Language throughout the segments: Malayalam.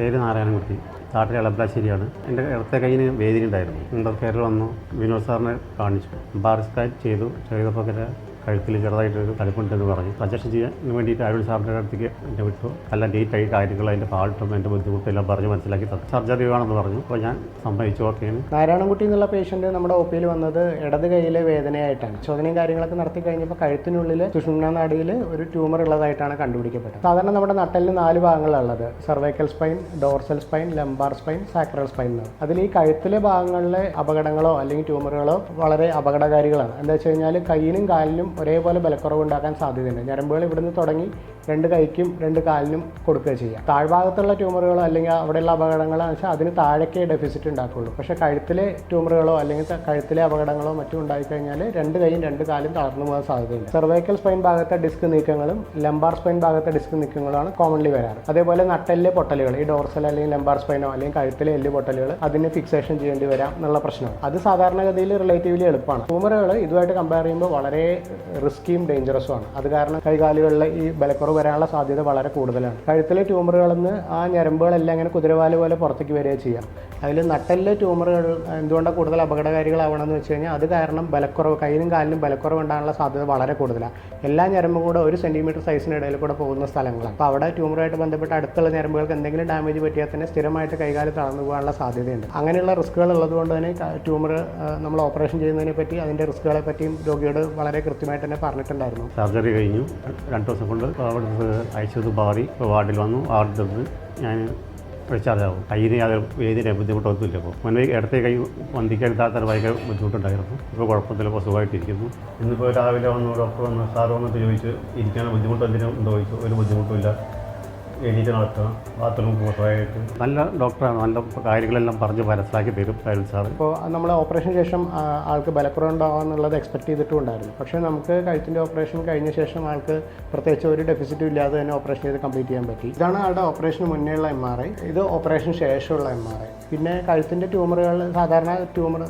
പേര് നാരായണൻകുട്ടി. നാട്ടിൽ എളബ്ലാശ്ശേരിയാണ് എന്റെ ഇടത്തെ കയ്യിന് വേദന ഉണ്ടായിരുന്നു എന്റെ വന്നു. വിനോദ് സാറിനെ കാണിച്ചു. ബാർ സ്കാൻ ചെയ്തു ചെയ്തപ്പോൾ കഴുത്തിൽ ചെറുതായിട്ടൊരു തടിപ്പുണ്ടെന്ന് പറഞ്ഞു. സജഷൻ ചെയ്യാൻ വേണ്ടിയിട്ട് അരുൺ സാറിന്റെ അടുത്തേക്ക് എന്റെ വിട്ടു. നല്ല ആയി കാര്യങ്ങൾ അതിന്റെ ഫാൾട്ടും എന്റെ ബുദ്ധിമുട്ടും എല്ലാം പറഞ്ഞ് മനസ്സിലാക്കി സർജറി വേണമെന്ന് പറഞ്ഞു. അപ്പോൾ ഞാൻ സമ്മതിച്ചു. ഓക്കെയാണ് നാരായണൻകുട്ടി എന്നുള്ള പേഷ്യന്റ് നമ്മുടെ ഒ പിയിൽ വന്നത് ഇടത് കൈയിലെ വേദനയായിട്ടാണ്. ചോദനയും കാര്യങ്ങളൊക്കെ നടത്തി കഴിഞ്ഞപ്പോൾ കഴുത്തിനുള്ളിൽ സുഷുമ്ന നാടിയിൽ ഒരു ട്യൂമർ ഉള്ളതായിട്ടാണ് കണ്ടുപിടിക്കപ്പെട്ടത്. സാധാരണ നമ്മുടെ നട്ടലിന് നാല് ഭാഗങ്ങളുള്ളത് cervical spine dorsal spine lumbar spine sacral spine എന്നാണ് അതിൽ ഈ കഴുത്തിലെ ഭാഗങ്ങളിലെ അപകടങ്ങളോ അല്ലെങ്കിൽ ട്യൂമറുകളോ വളരെ അപകടകാരികളാണ്. എന്താ വെച്ച് കഴിഞ്ഞാൽ കൈയിനും കാലിനും ഒരേപോലെ ബലക്കുറവ് ഉണ്ടാക്കാൻ സാധ്യതയുണ്ട്. ഞരമ്പുകൾ ഇവിടുന്ന് തുടങ്ങി രണ്ട് കൈക്കും രണ്ട് കാലിനും കൊടുക്കുക ചെയ്യാം താഴ്ഭാഗത്തുള്ള ട്യൂമറുകളോ അല്ലെങ്കിൽ അവിടെയുള്ള അപകടങ്ങളോ വെച്ചാൽ അതിന് താഴേക്കേ ഡെഫിസിറ്റ് ഉണ്ടാക്കുകയുള്ളൂ. പക്ഷേ കഴുത്തിലെ ട്യൂമറുകളോ അല്ലെങ്കിൽ കഴുത്തിലെ അപകടങ്ങളോ മറ്റും ഉണ്ടായിക്കഴിഞ്ഞാൽ രണ്ട് കൈയും രണ്ട് കാലും തളർന്നു പോകാൻ സാധ്യതയുണ്ട്. സെർവൈക്കൽ സ്പൈൻ ഭാഗത്തെ ഡിസ്ക് നീക്കങ്ങളും ലംബാർ സ്പൈൻ ഭാഗത്തെ ഡിസ്ക് നീക്കങ്ങളാണ് കോമൺലി വരാറ്. അതേപോലെ നട്ടെല്ല് പൊട്ടലുകൾ ഈ ഡോർസൽ അല്ലെങ്കിൽ ലംബാർ സ്പൈനോ അല്ലെങ്കിൽ കഴുത്തിലെ എല്ല് പൊട്ടലുകൾ അതിന് ഫിക്സേഷൻ ചെയ്യേണ്ടി വരാം എന്നുള്ള പ്രശ്നമാണ്. അത് സാധാരണഗതിയിൽ റിലേറ്റീവ്ലി എളുപ്പമാണ്. ട്യൂമറുകൾ ഇതുമായിട്ട് കമ്പയർ ചെയ്യുമ്പോൾ വളരെ റിസ്കിയും ഡേഞ്ചറസും ആണ്. അത് കാരണം കൈകാലുകളിലെ ഈ ബലക്കുറവ് വരാനുള്ള സാധ്യത വളരെ കൂടുതലാണ്. കഴുത്തിലെ ട്യൂമറുകളെന്ന് ആ ഞരമ്പുകളെല്ലാം ഇങ്ങനെ കുതിരവാൽ പോലെ പുറത്തേക്ക് വരിക ചെയ്യാം. അതിൽ നട്ടലിലെ ട്യൂമറുകൾ എന്തുകൊണ്ടാണ് കൂടുതൽ അപകടകാരികളാവണമെന്ന് വെച്ച് കഴിഞ്ഞാൽ അത് കാരണം ബലക്കുറവ് കൈയിലും കാലിലും ബലക്കുറവ് ഉണ്ടാകാനുള്ള സാധ്യത വളരെ കൂടുതലാണ് എല്ലാ ഞരമ്പും കൂടെ ഒരു സെന്റിമീറ്റർ സൈസിന് ഇടയിൽ കൂടെ പോകുന്ന സ്ഥലങ്ങളാണ് അപ്പോൾ അവിടെ ട്യൂമറുമായിട്ട് ബന്ധപ്പെട്ട് അടുത്തുള്ള ഞരമ്പുകൾക്ക് എന്തെങ്കിലും ഡാമേജ് പറ്റിയാൽ തന്നെ സ്ഥിരമായിട്ട് കൈകാൽ തളർന്നു പോകാനുള്ള സാധ്യതയുണ്ട്. അങ്ങനെയുള്ള റിസ്കുകൾ ഉള്ളതുകൊണ്ട് തന്നെ ട്യൂമർ നമ്മൾ ഓപ്പറേഷൻ ചെയ്യുന്നതിനെ പറ്റി അതിന്റെ റിസ്കുകളെ പറ്റിയും രോഗിയോട് വളരെ കൃത്യമായിട്ട് തന്നെ പറഞ്ഞിട്ടുണ്ടായിരുന്നു. സർജറി കഴിഞ്ഞു. രണ്ട് ദിവസം കൊണ്ട് അവിടുന്ന് അയച്ചത് മാറി വാർഡിൽ വന്നു. വാർഡിൽ നിന്ന് ഞാൻ ഡിസ്ചാർജ് ആവും. കയ്യിന് യാതൊരു വേദന ബുദ്ധിമുട്ടൊന്നുമില്ല ഇപ്പോൾ മുന്നേ ഇടത്തെ കൈ വന്ദിക്കാൻ താത്താൻ ഭയങ്കര ബുദ്ധിമുട്ടുണ്ടായിരുന്നു. ഇപ്പോൾ കുഴപ്പത്തില്ല ഇപ്പോൾ സുഖമായിട്ടിരിക്കുന്നു. ഇന്നിപ്പോൾ രാവിലെ വന്നു ഡോക്ടർ വന്ന് സാറ് വന്നിട്ട് ചോദിച്ചു ഇരിക്കാൻ ബുദ്ധിമുട്ട് എന്തിനും ചോദിച്ചു ഒരു ബുദ്ധിമുട്ടുമില്ല. എണീറ്റ് നടത്തണം. ബാത്റൂം പോകാനായിട്ട് നല്ല ഡോക്ടറാണ്. നല്ല കാര്യങ്ങളെല്ലാം പറഞ്ഞ് മനസ്സിലാക്കി തരും അരുൺ സാർ ഇപ്പോൾ നമ്മൾ ഓപ്പറേഷൻ ശേഷം ആൾക്ക് ബലക്കുറവുണ്ടാവാന്നുള്ളത് എക്സ്പെക്ട് ചെയ്തിട്ടും ഉണ്ടായിരുന്നു പക്ഷേ നമുക്ക് കഴുത്തിന്റെ ഓപ്പറേഷൻ കഴിഞ്ഞ ശേഷം ആൾക്ക് പ്രത്യേകിച്ച് ഒരു ഡെഫിസിറ്റും ഇല്ലാതെ തന്നെ ഓപ്പറേഷൻ ചെയ്ത് കംപ്ലീറ്റ് ചെയ്യാൻ പറ്റി. ഇതാണ് ആളുടെ ഓപ്പറേഷന് മുന്നേ ഉള്ള എം ആർ ഐ. ഇത് ഓപ്പറേഷൻ ശേഷമുള്ള എം ആർ ഐ. പിന്നെ കഴുത്തിന്റെ ട്യൂമറുകൾ സാധാരണ ട്യൂമർ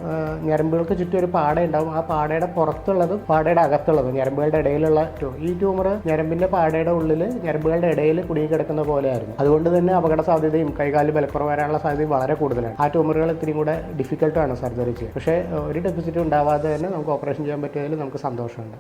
ഞരമ്പുകൾക്ക് ചുറ്റും ഒരു പാട ഉണ്ടാവും ആ പാടയുടെ പുറത്തുള്ളതും പാടയുടെ അകത്തുള്ളതും ഞരമ്പുകളുടെ ഇടയിലുള്ള ട്യൂ- ഈ ട്യൂമർ ഞരമ്പിന്റെ പാടയുടെ ഉള്ളിൽ ഞരമ്പുകളുടെ ഇടയിൽ കുടുങ്ങി കിടക്കുന്ന പോലെയായിരുന്നു. അതുകൊണ്ട് തന്നെ അപകട സാധ്യതയും കൈകാൽ ബലക്കുറവ് വരാനുള്ള സാധ്യതയും വളരെ കൂടുതലാണ്. ആ ട്യൂമറുകൾ ഇത്തിരി കൂടെ ഡിഫിക്കൽട്ടാണ് സർജറി ചെയ്യുക പക്ഷേ ഒരു ഡെഫിസിറ്റ് ഉണ്ടാവാതെ തന്നെ നമുക്ക് ഓപ്പറേഷൻ ചെയ്യാൻ പറ്റിയതിൽ നമുക്ക് സന്തോഷമുണ്ട്.